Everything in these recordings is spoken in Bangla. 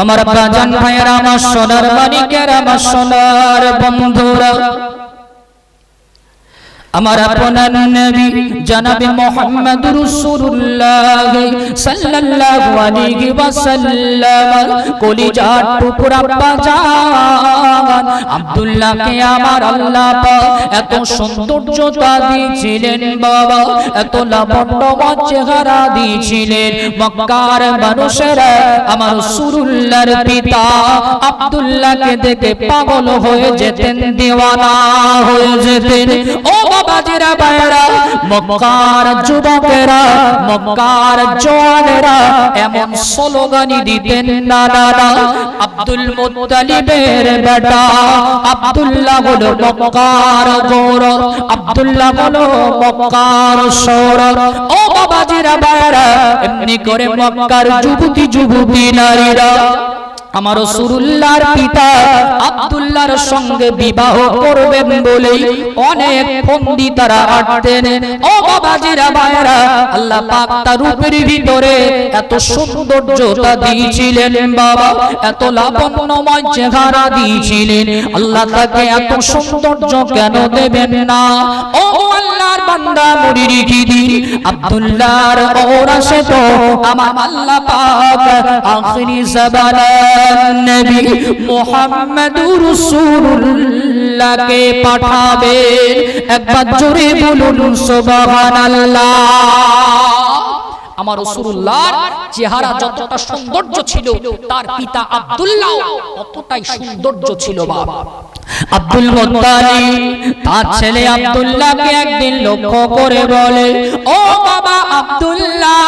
আমার বাজান ভাইয়েরা আমার সোনার মানিকের আমার সোনার বন্ধুরা। আমার আপনার নবী জনাবে মোহাম্মদ রাসূলুল্লাহ সাল্লাল্লাহু আলাইহি ওয়াসাল্লাম। কলিজার টুকরা বাজান। আব্দুল্লাহকে আমার আল্লাহ পাক এত সৌন্দর্যতা দিয়েছিলেন বাবা। এত লাবণ্যময় চেহারা দিয়েছিলেন মক্কার মানুষেরা। আমার রাসূলুল্লাহর পিতা আব্দুল্লাহকে দেখে পাগল হয়ে যেতেন, দিওয়ানা হয়ে যেতেন। ও বাইরা, মক্কার যুবকেরা, মক্কার জওয়ানেরা, এমন স্লোগানি দিতেন না আব্দুল মুত্তালিবের বেটা আব্দুল্লাহ হলো মক্কার গৌরব, আব্দুল্লাহ হলো মক্কার সৌরভ। ও বাবাজিরা বাইরা, এমনি করে মক্কার যুবতী যুবতী নারীরা। আমার সুরুল্লাহর পিতা আব্দুল্লাহর সঙ্গে বিবাহ করবেন বলেই অনেক পণ্ডিতারা আটতেন। ও বাবাজিরা ভাইরা আল্লাহ পাক তার রূপের ভিতরে এত সৌন্দর্যতা দিয়েছিলেন বাবা, এত লাবণ্যময় চেহারা দিয়েছিলেন। আল্লাহ তাকে এত সৌন্দর্য কেন দেবেন না? ও বান্দা মুড়ি রেখে দিন আব্দুল্লাহর ওরাসে তো আমার আল্লাহ পাক আখিরি জাবানার নবী মুহাম্মদুর রাসূলুল্লাহকে পাঠাবেন। একবার জোরে বলুন, সুবহানাল্লাহ। আমার রসুল্লাহর চেহারা যতটা সৌন্দর্য ছিল, তার পিতা আব্দুল্লাহ ততটাই সৌন্দর্য ছিল বাবা। আব্দুল মুত্তালিব তার ছেলে আব্দুল্লাহকে একদিন লক্ষ্য করে বলে, ও বাবা আব্দুল্লাহ,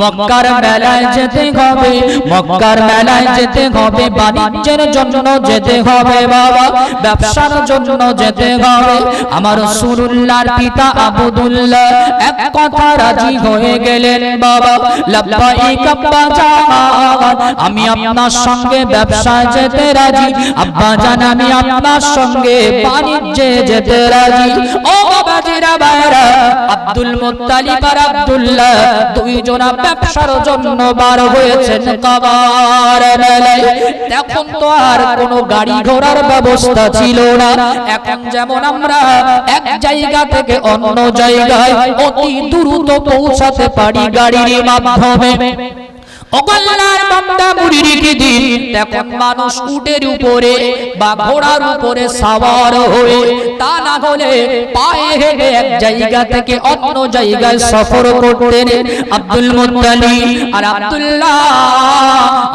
মক্কার মেলায় যেতে হবে, মক্কার মেলায় যেতে হবে, বাণিজ্যের জন্য যেতে হবে বাবা, ব্যবসার জন্য যেতে হবে। আমার সুরুল্লাহর পিতা আবুদুল্লাহ এক কথা রাজি হয়ে গেলেন, বাবা লাব্বাইক আমি আপনার সঙ্গে ব্যবসায় যেতে রাজি আব্বা জান, আমি আপনার সঙ্গে বাণিজ্যে যেতে রাজি। ও বাবাজিরা বাইরা আব্দুল মুত্তালিব আর আব্দুল্লাহ দুইজনা ব্যবসার জন্য বার হয়েছেন কাবার মেলায়। তখন তো আর কোনো গাড়ি ঘোড়ার ব্যবস্থা ছিল না। এখন যেমন আমরা এক জায়গা থেকে অন্য জায়গায় অতি দ্রুত পৌঁছাতে পারি গাড়ির মাধ্যমে। বান্দা মুড়ি রেখে দিন। তখন মানুষ উটের উপরে বা ঘোড়ার উপরে হয়ে, তা না হলে পায়ে হেঁটে এক জায়গা থেকে অন্য জায়গায় সফর করতেন আব্দুল আর আব্দুল্লাহ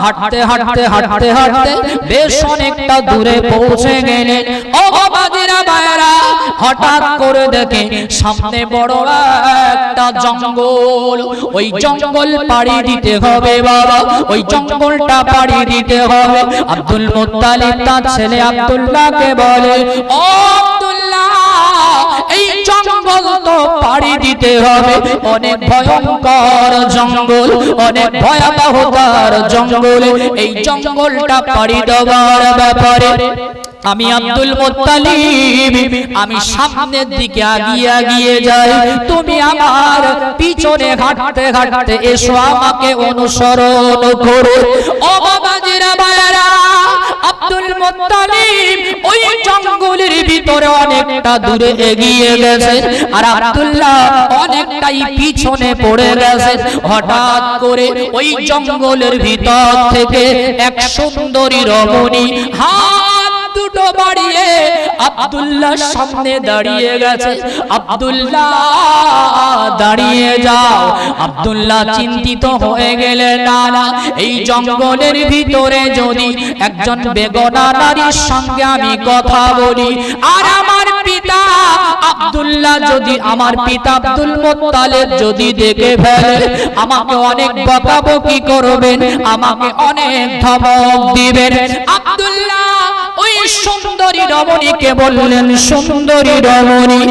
হাঁটতে হাঁটতে হাঁটতে হাঁটতে বেশ অনেকটা দূরে পৌঁছে গেলেন। ও ভাইরা হঠাৎ করে দেখে সামনে বড় একটা জঙ্গল। ওই জঙ্গল পাড়ি দিতে হবে বাবা, ওই জঙ্গলটা পাড়ি দিতে হবে। আব্দুল মুত্তালিব তার ছেলে আব্দুল্লাহকে বলে, ও এই জঙ্গল জঙ্গল, অনেক ভয়াবহতার জঙ্গল। এই জঙ্গলটা পাড়ি দেওয়ার ব্যাপারে আমি আব্দুল মুত্তালিব। আমি সামনের দিকে আগিয়ে আগিয়ে যাই। তুমি আমার পিছনে ঘাটতে ঘাটতে এসো আমাকে অনুসরণ করো। ও বাবাজিরা বাবারা আব্দুল মুত্তালিব ওই জঙ্গলের ভিতরে অনেকটা দূরে এগিয়ে গেছে। আর আব্দুল্লাহ অনেকটাই পিছনে পড়ে গেছে। হঠাৎ করে ওই জঙ্গলের ভিতর থেকে এক সুন্দরী রমণী হাত দুটো বাড়িয়ে আব্দুল্লাহ সামনে দাঁড়িয়ে গেছে। আব্দুল্লাহ, দাঁড়িয়ে যাও। আব্দুল্লাহ চিন্তিত হয়ে গেলে না না এই জঙ্গলের ভিতরে যদি একজন বেগনা নারীর সঙ্গে আমি কথা বলি, আর আমার পিতা আব্দুল্লাহ যদি, আমার পিতা আব্দুল মোত্তালেব যদি দেখে ফেলে, আমাকে অনেক বকাবকি করবেন, আমাকে অনেক ধমক দিবেন। আব্দুল্লাহ ওই সুন্দরী রমণীকে বললেন, সুন্দরী রমণী,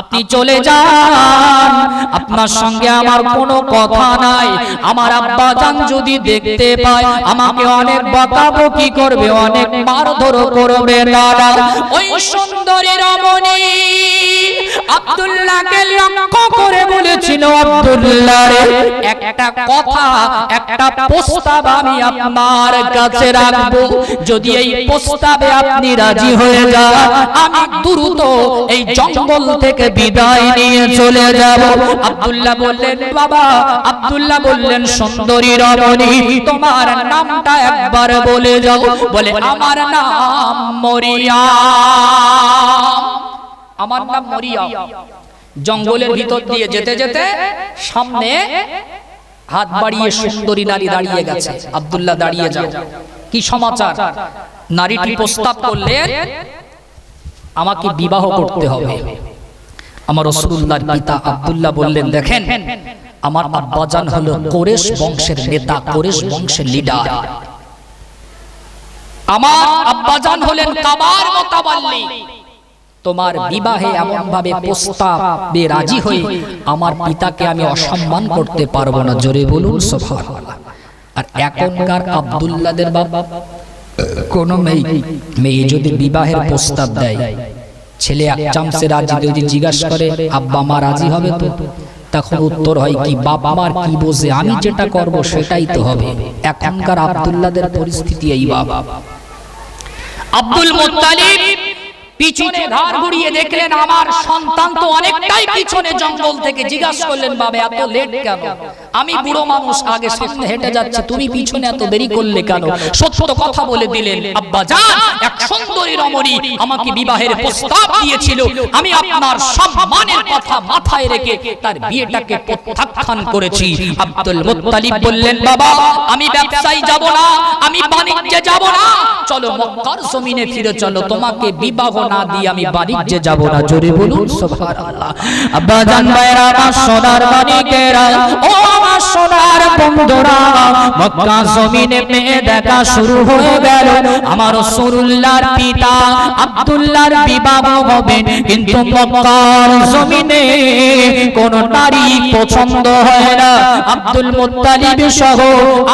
আপনি চলে যান। আপনার সঙ্গে আমার কোনো কথা নাই। আমার আব্বা জান যদি দেখতে পায়, আমাকে অনেক বকাবকি করবে, অনেক মারধর করবে দাদা ওই সুন্দরী রমণী আব্দুল্লাহকে লক্ষ্য করে বলেছিল আব্দুল্লাহ একটা কথা, একটা প্রস্তাব আমি আপনার কাছে রাখব। যদি এই প্রস্তাবে আপনি রাজি হয়ে যান, আমি দ্রুত এই জঙ্গল থেকে বিদায় নিয়ে চলে যাব। আব্দুল্লাহ বললেন, বাবা, আব্দুল্লাহ বললেন, সুন্দরী রমণী, তোমার নামটা একবার বলে যাও। বলে, আমার নাম মরিয়া। আমার নাম মরিয়া জঙ্গলের ভিতর দিয়ে যেতে যেতে সামনে হাত বাড়িয়ে সুন্দরী নারী দাঁড়িয়ে গেছে। আব্দুল্লাহ দাঁড়িয়ে যাও। কি সমাচার? নারীটি প্রস্তাব করলেন আমাকে বিবাহ করতে হবে। আমার রসুল্লাহর পিতা আব্দুল্লাহ বললেন দেখেন আমার আব্বাজান হলো কোরেশ বংশের নেতা কোরেশ বংশের লিডার আমার আব্বাজান হলেন কাবার মোতাবাল্লি। তোমার বিবাহে এমন ভাবে প্রস্তাবে রাজি হয়ে আমার পিতাকে আমি অসম্মান করতে পারব না। জোরে বলুন সুবহানাল্লাহ আর এখনকার আব্দুল্লাদের বাবা কোন মেয়ে মেয়ে যদি বিবাহের প্রস্তাব দেয় ছেলে এক চামচে রাজি যদি জিজ্ঞাসা করে আব্বা মা রাজি হবে তো? তখন উত্তর হয় কি বাবা মার কি বোঝে? আমি যেটা করব সেটাই তো হবে। এখনকার আব্দুল্লাদের পরিস্থিতি এই বাবা। আব্দুল মুত্তালিব পিছনে ধার ঘুরিয়ে দেখলেন আমার সন্তান তো অনেকটাই পিছনে জঙ্গল থেকে জিজ্ঞাসা করলেন বাবা এত লেট কেন? আমি বুড়ো মানুষ আগে সামনে হেঁটে যাচ্ছি তুমি পিছনে এত দেরি করলে কেন? সত্য কথা বলে দিলেন আব্বা জান এক সুন্দরী রমণী আমাকে বিবাহের প্রস্তাব দিয়েছিল আমি আপনার সম্মানের কথা মাথায় রেখে তার বিয়েটাকে প্রত্যাখ্যান করেছি। আব্দুল মুত্তালিব বললেন বাবা আমি ব্যবসায়ী যাব না আমি বাণিজ্যে যাব না চলো মক্কার জমিনে ফিরে চলো তোমাকে বিবাহ না দিয়ে আমি বাণিজ্যে যাব না। জোরে বলুন সুবহানাল্লাহ। আব্বা জান ভাইরা আমার সোনার মানিকেরা ও আমার সোনার বন্ধুরা মক্কা জমিনে মেয়ে দেখা শুরু হয়ে গেল। আমার রাসূলুল্লাহর পিতা আব্দুল্লাহর বিবাহ হবে কিন্তু মক্কার জমিনে কোন নারী পছন্দ হয় না। আব্দুল মুত্তালিব সহ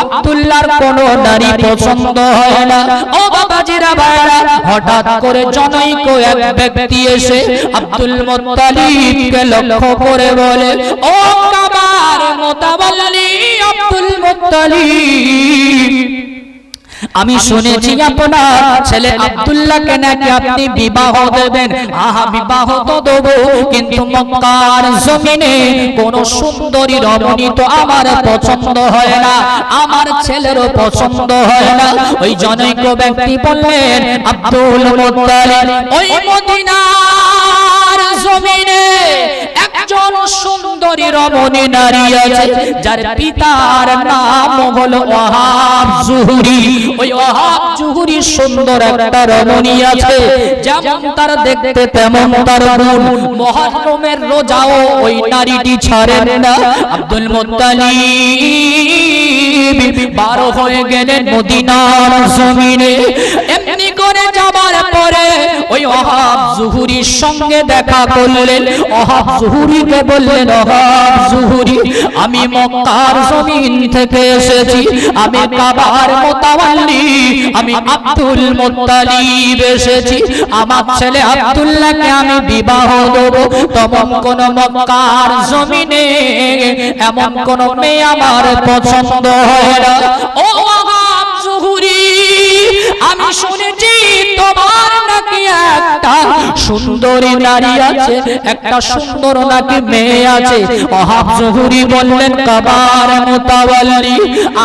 আব্দুল্লাহর কোন নারী পছন্দ হয় না। ও বাবাজিরা ভাইরা হঠাৎ করে জনৈক এক ব্যক্তি এসে আব্দুল মুত্তালিবকে লক্ষ্য করে বলে ও কাবার মোতাবাল্লি আব্দুল মুত্তালিব আমি শুনেছি আপনার ছেলে আব্দুল্লাহকে নাকি আপনি বিবাহ দেবেন? আহা বিবাহ তো দেব। কিন্তু মক্কার জমিনে কোন সুন্দরী রমণী তো আমার পছন্দ হয় না। আমার ছেলেরও পছন্দ হয় না। ওই জনৈক ব্যক্তি বললেন আব্দুল মুত্তালিব ওই মদিনার জমিনে একজন সুন্দরী রমণী নারী আছে যার পিতার নাম হলো ওয়াহাব জুহুরি। ওই ওয়াহাব জুহুরি সুন্দর একটা রমণী আছে। যেমন তার দেখতে তেমন তার গুণ। মহরমের রোজাও ওই নারীটি ছাড়েন না। আব্দুল মুত্তালিব বারো হয়ে গেলেন মদিনার জমিনে। এমনি যাবার পরে ওই অহাব জুহুরির সঙ্গে দেখা করলেন। ওহাব জুহুরিকে বললেন ওহাব জুহুরি, আমি মক্কার জমিন থেকে এসেছি। আমি কাবার মোতাওয়াল্লি আমি আব্দুল মুত্তালিব এসেছি। আমার ছেলে আব্দুল্লাহকে আমি বিবাহ দেব। তখন কোন মক্কার জমিনে এমন কোন মেয়ে আমার পছন্দ হয় না। ও আমি শুনেছি তোমার নাকি একটা সুন্দরী নারী আছে, একটা সুন্দর নাকি মেয়ে আছে। অহাব জহুরি বললেন, কাবার মোতাওয়াল্লি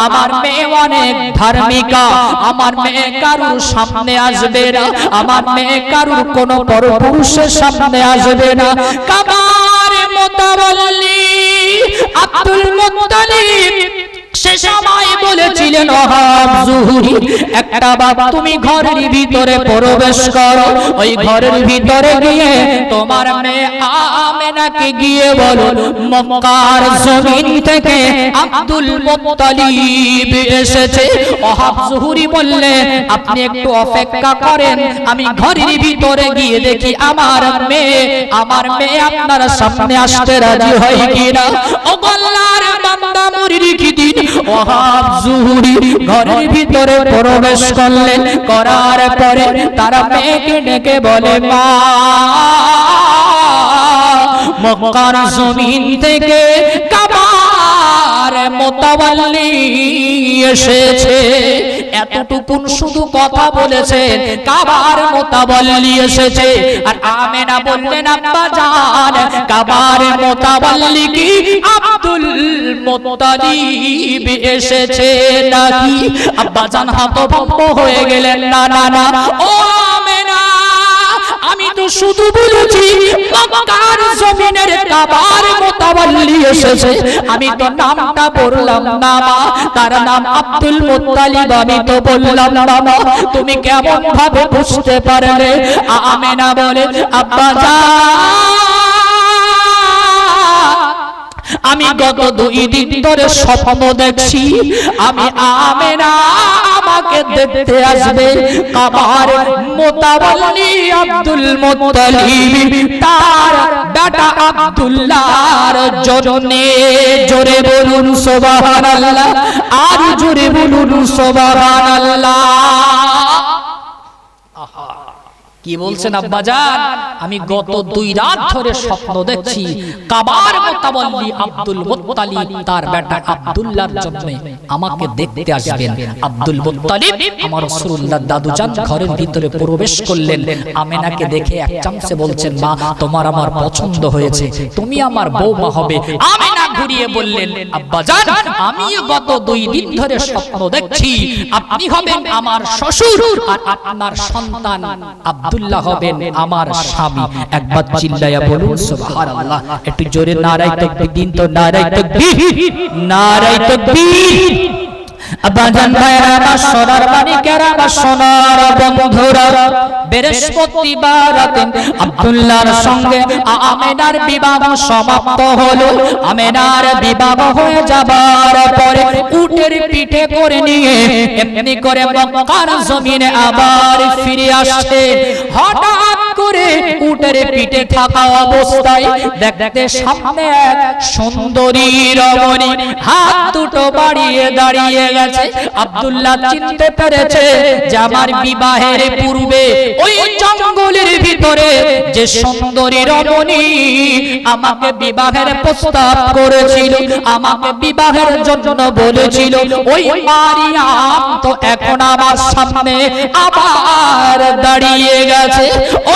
আমার মেয়ে অনেক ধার্মিকা, আমার মেয়ে কারুর সামনে আসবে না, আমার মেয়ে কারুর কোন পরপুরুষের সামনে আসবে না। কাবার মোতাওয়াল্লি আব্দুল মুত্তালিব সে সময় বলেছিলেন, অহাব জুহুরি, একটা বাবা তুমি ঘরের ভিতরে প্রবেশ করো। ওই ঘরের ভিতরে গিয়ে তোমার মেয়ে আমেনাকে গিয়ে বলো, মক্কার জমিন থেকে আব্দুল মুত্তালিব এসেছে। অহাব জুহুরি বললে, আপনি একটু অপেক্ষা করেন, আমি ঘরের ভিতরে গিয়ে দেখি আমার মেয়ে আমার মেয়ে আপনার সামনে আসতে রাজি হয় কিনা? ও গল্লার বান্দা মুরির দিন ওহাব জুহুরি ঘরের ভিতরে প্রবেশ করলেন। করার পরে তারা মেয়েকে ডেকে বলে, মা জমিন থেকে কাবার মোতাবাল্লি এসেছে। এতটুকুন শুধু কথা বলেছেন কাবার মোতাবাল্লি এসেছে। আর আমেনা বললেন, আব্বা জান, কাবার কি আব্দুল মুত্তালিব এসেছে নাকি আব্বা জান হতভম্ব হয়ে গেলেন। না না না ও আমি তো শুধু বলেছি, মক্কার জমিনের কাবার মোতাবাল্লি এসেছে। আমি তো নামটা বললাম না তার নাম আব্দুল মুত্তালিব, আমি তো বললাম না তুমি কেমন ভাবে বুঝতে পারলে? আমেনা বলে, আব্বা জান। আমি গত দুই দিন ধরে স্বপ্ন দেখছি। আমি আমেনা আমাকে দেখতে আসবে। কাবার মোতাবাল্লি আব্দুল মুত্তালিব, তার বেটা আব্দুল্লাহর জন্যে জোরে বলুন সুবহানাল্লাহ, আর জোরে বলুন সুবহানাল্লাহ। কি বলছেন আব্বাজান আমি গত দুই রাত ধরে স্বপ্ন দেখছি কাবার মোতাবল্লি আব্দুল মুত্তালিব তার বেটা আব্দুল্লাহর জন্য আমাকে দেখতে আসবেন। আব্দুল মুত্তালিব আমার রাসূলুল্লাহ দাদুজান ঘরের ভিতরে প্রবেশ করলেন। আমেনাকে দেখে এক চামচে বলছেন মা তোমার আমার পছন্দ হয়েছে তুমি আমার বৌমা হবে। আমেনা ঘুরিয়ে বললেন আব্বাজান আমি গত দুই দিন ধরে স্বপ্ন দেখছি। আপনি হবেন আমার শ্বশুর। আর আপনার সন্তান আব্দুল্লাহ হবেন আমার স্বামী। একবার চিল্লাইয়া বলুন, সুবহানাল্লাহ। একটু জোরে নারায় তাকবীর দিন তো, নারায় তাকবীর। নারায় তাকবীর। আবাজান ভাইরা বা সোনার মানিকেরা বা সোনার বন্ধুরা, বৃহস্পতিবার রাতে আব্দুল্লাহর সঙ্গে আমেনার বিবাহ সমাপ্ত হলো। আমেনার বিবাহ হয়ে যাবার পরে উটের পিঠে করে নিয়ে এমনি করে মক্কার জমিনে আবার ফিরে আসছে হঠাৎ করে উটের পিঠে থাকা অবস্থায় দেখতে সামনে এক সুন্দরী রমণী। হাত দুটো বাড়িয়ে দাঁড়িয়ে গেছে। আব্দুল্লাহ চিনতে পেরেছে যে আমার বিবাহের পূর্বে ওই জঙ্গলের ভিতরে যে সুন্দরী রমণী আমাকে বিবাহের প্রস্তাব করেছিল, আমাকে বিবাহের জন্য বলেছিল, ওই মারিয়াম তো এখন আমার সামনে আবার দাঁড়িয়ে গেছে। ও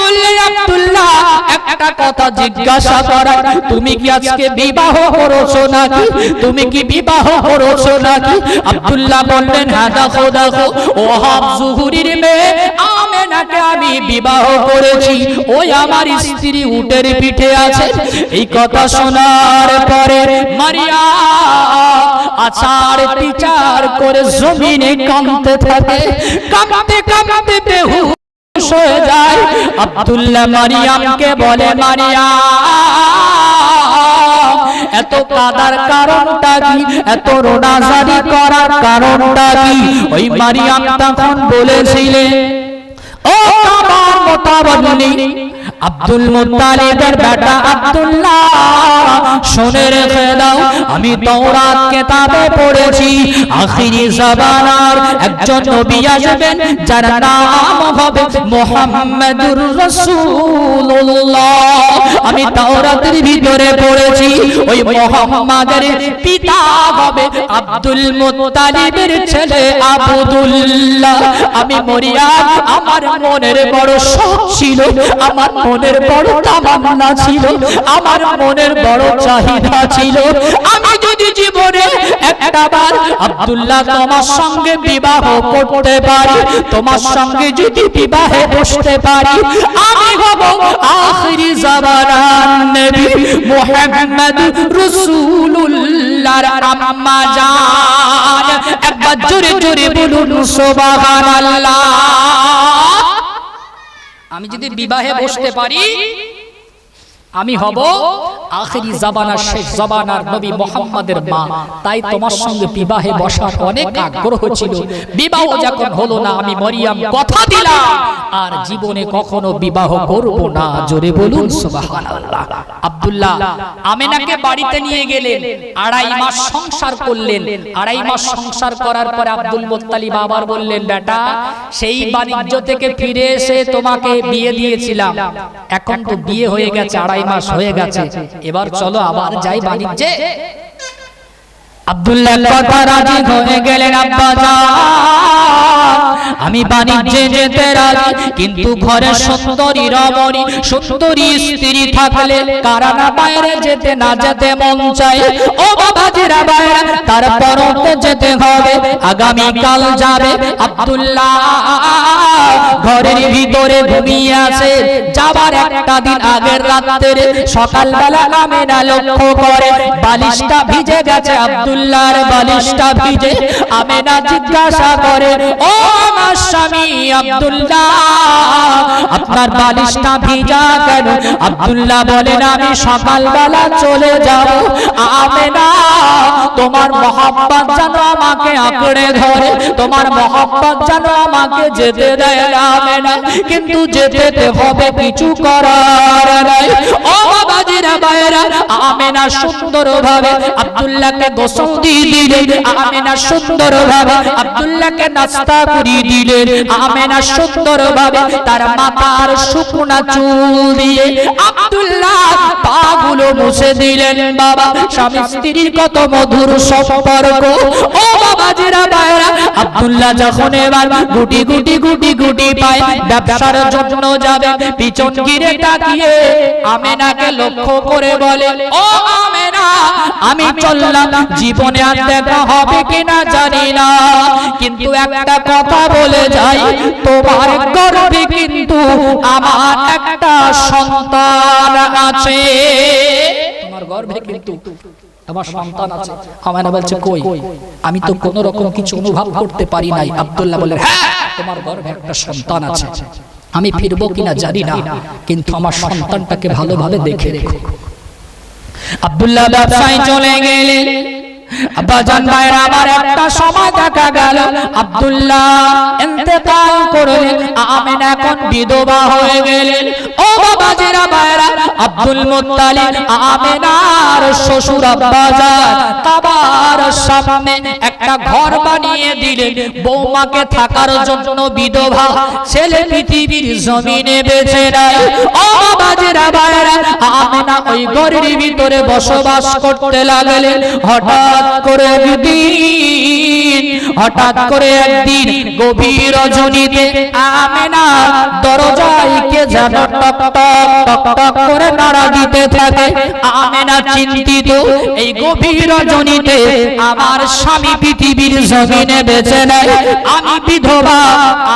বললেন আব্দুল্লাহ, একটা কথা জিজ্ঞাসা করার। তুমি কি আজকে বিবাহ করেছ নাকি? তুমি কি বিবাহ করেছ নাকি? আব্দুল্লাহ বললেন হ্যাঁ দেখো দেখো জুহুরির মেয়ে আমেনাকে আমি বিবাহ করেছি। ওই আমার স্ত্রী উটের পিঠে আছে। এই কথা শোনার পরে মারিয়া আচার বিচার করে জমিনে কাঁদতে থাকে। কাঁদতে বেহু হয়ে যায়। আব্দুল্লাহ মারিয়ামকে বলে মারিয়াম এত কাদার কারণটা কি? এত রোডাজারি করার কারণটা কি? ওই মারিয়াম তখন বলেছিলেন, ও আমার মোতাবলি আব্দুল মুত্তালিবের বেটা আব্দুল্লাহ, শুনে রেখে দাও, আমি তাওরাত কিতাবে পড়েছি। আখিরি জামানার একজন নবী আসবেন, যার নাম হবে মুহাম্মাদুর রাসূলুল্লাহ। আমি তাওরাতের ভিতরে পড়েছি, ওই মুহাম্মাদের পিতা হবে আব্দুল মুত্তালিবের ছেলে আব্দুল্লাহ। আমি মরিয়াম আমার মনের বড় শখ ছিল, আমার মনের বড় তামান্না ছিল, আমার মনের বড় চাহিদা ছিল। আমি যদি জীবনে একটা বার আব্দুল্লাহ তোমার সঙ্গে বিবাহ করতে পারি, তোমার সঙ্গে যদি বিবাহে বসতে পারি, আমি হব আখিরি জামানার নবী মুহাম্মদ রাসূলুল্লাহর আম্মা জান। একবার জোরে জোরে বলুন, সুবহানাল্লাহ। আমি যদি বিবাহে বসতে পারি আমি হব আখেরি জাবানার শেষ জবানার নবী মোহাম্মদের মা। তাই তোমার সঙ্গে বিবাহে বসার অনেক আগ্রহ ছিল। বিবাহ যখন হলো না আমি মরিয়াম কথা দিলাম। আর জীবনে কখনো বিবাহ করব না। জোরে বলুন সুবহানাল্লাহ। আব্দুল্লাহ আমেনাকে বাড়িতে নিয়ে গেলেন। আড়াই মাস সংসার করলেন। আড়াই মাস সংসার করার পরে আব্দুল মোত্তালিব আবার বললেন বেটা সেই বাণিজ্য থেকে ফিরে এসে তোমাকে বিয়ে দিয়েছিলাম। এখন তো বিয়ে হয়ে গেছে আড়াই মাস হয়ে গেছে। এবার চলো আবার যাই বাণিজ্যে। আব্দুল্লাহ আমি বাণিজ্যে যেতে রাজি, কিন্তু ঘরে সুন্দরী রমণী, সুন্দরী স্ত্রী থাকলে কারা না বাইরে যেতে না যেতে মন ও তো যেতে হবে যাবে আব্দুল্লাহ। ঘরের ভিতরে ঘুমিয়ে আছে, যাবার একটা দিন আগের রাত্রে সকালবেলা নামে না লক্ষ্য করে, বালিশটা ভিজে গেছে আব্দুল্লাহর বালিশটা ভিজে আমেনা জিজ্ঞাসা করে, ও আমার স্বামী আব্দুল্লাহ, আপনার বালিশটা ভিজা কেন? আব্দুল্লাহ বলেন, আমি সকালবেলা চলে যাব। আমেনা, তোমার মহাব্বত যেন আমাকে আঁকড়ে ধরে, তোমার মহাব্বত যেন আমাকে যেতে দেয় আমেনা। কিন্তু যেতে হবে কিছু করার নাই। ও বাবাজিরা বাইরা আমেনা সুন্দর ভাবে আব্দুল্লাহকে গোসল দিয়ে দিলেন। আমেনা সুন্দর ভাবে আব্দুল্লাহকে নাস্তা করিয়ে দিলেন। আমেনা সুন্দর ভাবে তার মাথার শুকনা চুল দিয়ে আব্দুল্লাহ পাগুলো মুছে দিলেন। বাবা, স্বামী স্ত্রীর কত মধুর সম্পর্ক। ও বাবা বাবাজিরা বাইরা আব্দুল্লাহ যখন এবার গুটি গুটি গুটি গুটি পায় ব্যবসার জন্য যাবে পিছন গিরে তাকিয়ে আমেনাকে লক্ষ্য করে বলে, ও আমেনা, আমি চললাম জীবনে আর দেখা হবে কিনা জানি না। কিন্তু একটা কথা বলে যাই তোমার গর্বে কিন্তু আমার একটা সন্তান আছে। তোমার গর্ভে কিন্তু আমার সন্তান আছে। আমানা বলছে কই? আমি তো কোন রকম কিছু অনুভব করতে পারি নাই। আব্দুল্লাহ বলে হ্যাঁ তোমার গর্ভে একটা সন্তান আছে। আমি ফিরবো কিনা জানি না কিন্তু আমার সন্তানটাকে ভালোভাবে দেখে রেখো। আব্দুল্লাহ ব্যবসায় চলে গেলেন। আব্বাজান ভাইয়ের আবার একটা সময় দেখা গেল। আব্দুল্লাহ ইন্তেকাল করলেন, আমিন এখন বিধবা হয়ে গেলেন। ও বাবাজিরা ভাইরা আব্দুল মুত্তালিব আমিনার শ্বশুর আব্বাজান কাবার সামনে একটা ঘর বানিয়ে দিলেন। বৌমাকে থাকার জন্য বিধবা ছেলে পৃথিবীর জমিনে বেঁচে নেয় ও বাবাজিরা ভাইরা আমিনা ওই ঘরের ভিতরে বসবাস করতে লাগলেন। হঠাৎ করে একদিন হঠাৎ করে একদিন গভীর রজনীতে আমেনা দরজায় কে যেন টক টক টক টক করে নাড়া দিতে থাকে। আমেনা চিন্তিত এই গভীর রজনীতে আমার স্বামী পৃথিবীর জমিনে বেঁচে নেয়। আমি বিধবা,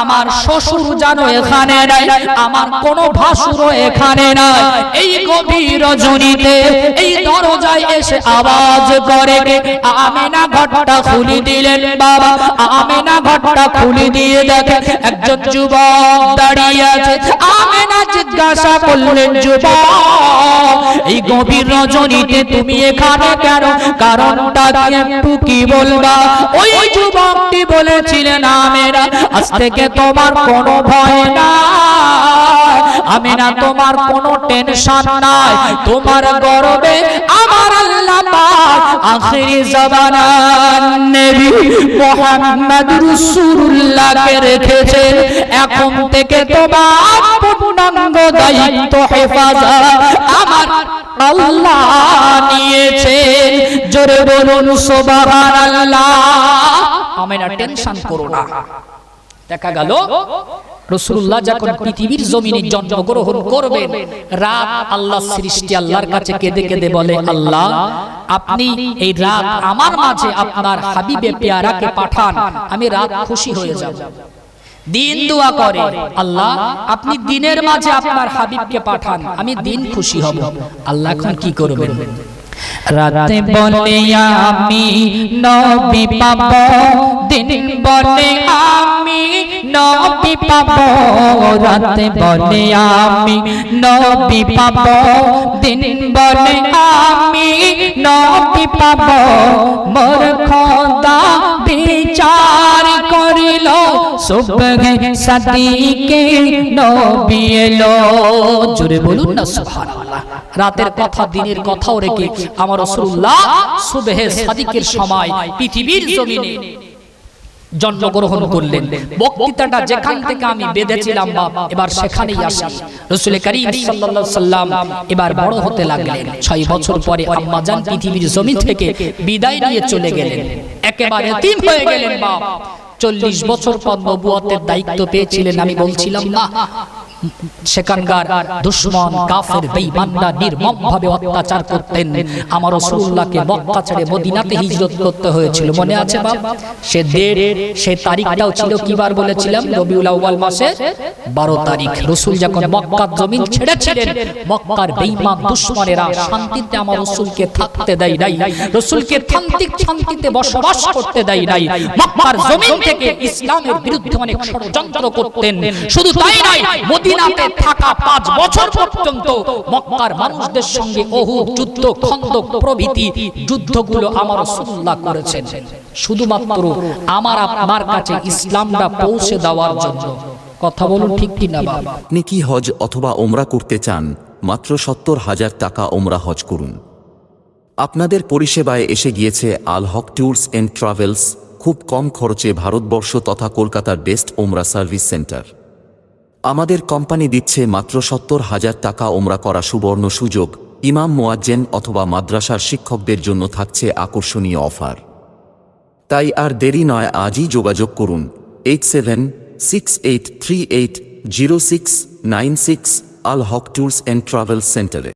আমার শ্বশুর জানো এখানে নাই আমার কোনো ভাসুরও এখানে নাই। এই গভীর রজনীতে এই দরজায় এসে আওয়াজ করে আমেনা ঘরটা খুলে দিলেন বাবা। আমেনা ঘরটা খুলে দিয়ে দেখে একজন যুবক দাঁড়িয়ে আছে। আমেনা জিজ্ঞাসা করলেন, যুবক, এই গভীর রজনীতে তুমি এখানে কেন? কারণটা একটু কি বলবা? ওই যুবকটি বলেছিলেন, আমেনা, আজ থেকে তোমার কোনো ভয় না আমিনা, তোমার কোনো টেনশন নাই। তোমার গর্বে আমার আল্লাহ পাক আখেরি জামানার নবী। মুহাম্মদ রাসূলুল্লাহকে রেখেছে। এখন থেকে তোমার পূর্ণাঙ্গ দায়িত্ব, হেফাজত আমার আল্লাহ নিয়েছে। জোরে বলুন, সুবহানাল্লাহ। আমেনা, টেনশন করো না। দেখা গেল রসুল্লাহ যখন পৃথিবীর জমিনে জন্মগ্রহণ করবেন রাত আল্লাহ সৃষ্টি আল্লাহর কাছে কেঁদে কেঁদে বলে আল্লাহ আপনি এই রাত আমার মাঝে আপনার হাবিবে পেয়ারাকে পাঠান আমি রাত খুশি হয়ে যাব। দিন দোয়া করে আল্লাহ আপনি দিনের মাঝে আপনার হাবিবকে পাঠান আমি দিন খুশি হব। আল্লাহ এখন কি করবেন? রাতে বলে আমি নবী পাব, দিন বলে আমি নবী পাব, রাতে বলে আমি নবী পাব, দিন বলে আমি নবী পাব। মোর খোদা বিচার করিল, সুবহে সাদিকে নবী এলো। জোরে বলুন না সুবহানাল্লাহ। রাতের কথা দিনের কথাও রেখে আমার রসুল্লাহ সুবেহে সাদিকের সময় পৃথিবীর জমিনে জন্মগ্রহণ করলেন। বক্তৃতাটা যেখান থেকে আমি বেঁধেছিলাম বাপ এবার সেখানেই আসি। রসুল করিম সাল্লাল্লাহু সাল্লাম এবার বড় হতে লাগলেন। ছয় বছর পরে আম্মাজান পৃথিবীর জমি থেকে বিদায় নিয়ে চলে গেলেন। একেবারে তিন হয়ে গেলেন বাপ। চল্লিশ বছর পর নবুয়তের দায়িত্ব পেয়েছিলেন আমি বলছিলাম না সেখানকার দুশ্মন কাফের বেঈমানরা নির্মম ভাবে অত্যাচার করতেন। আমার রাসূলুল্লাহকে মক্কা মদিনাতে হিজরত করতে হয়েছিল। মনে আছে বাপ? সে ডেট সে তারিখটাও ছিল কিবার বলেছিলাম? রবিউল আউয়াল মাসে 12 তারিখ। রাসূল যখন মক্কার জমিন ছেড়েছিলেন, মক্কার বেঈমান দুশ্মনেরা শান্তিতে আমার রাসূলকে থাকতে দেয় নাই। রাসূলকে শান্তি শান্তিতে বসবাস করতে দেয় নাই। মক্কার জমিন থেকে ইসলামের বিরুদ্ধে অনেক ষড়যন্ত্র করতেন। শুধু তাই নয় মদিনাতে থাকা পাঁচ বছর পর্যন্ত মক্কার মানুষদের সঙ্গে অহুদ যুদ্ধ খন্দক প্রভৃতি যুদ্ধগুলো আমার রাসূলুল্লাহ করেছেন। শুধুমাত্র আমার আপনার কাছে ইসলামটা পৌঁছে দেওয়ার জন্য। কথা বলুন ঠিক কি না বাবা? আপনি কি হজ অথবা ওমরা করতে চান মাত্র সত্তর হাজার টাকা ওমরা হজ করুন। আপনাদের পরিষেবায় এসে গিয়েছে Al Haq tours and travels খুব কম খরচে ভারতবর্ষ তথা কলকাতার বেস্ট ওমরা সার্ভিস সেন্টার। আমাদের কোম্পানি দিচ্ছে মাত্র সত্তর হাজার টাকা ওমরা করা সুবর্ণ সুযোগ। ইমাম মোয়াজ্জেন অথবা মাদ্রাসার শিক্ষকদের জন্য থাকছে আকর্ষণীয় অফার। তাই আর দেরি নয়, আজই যোগাযোগ করুন। Eight seven six eight three eight zero six nine six Al Haque tours and travel সেন্টারে।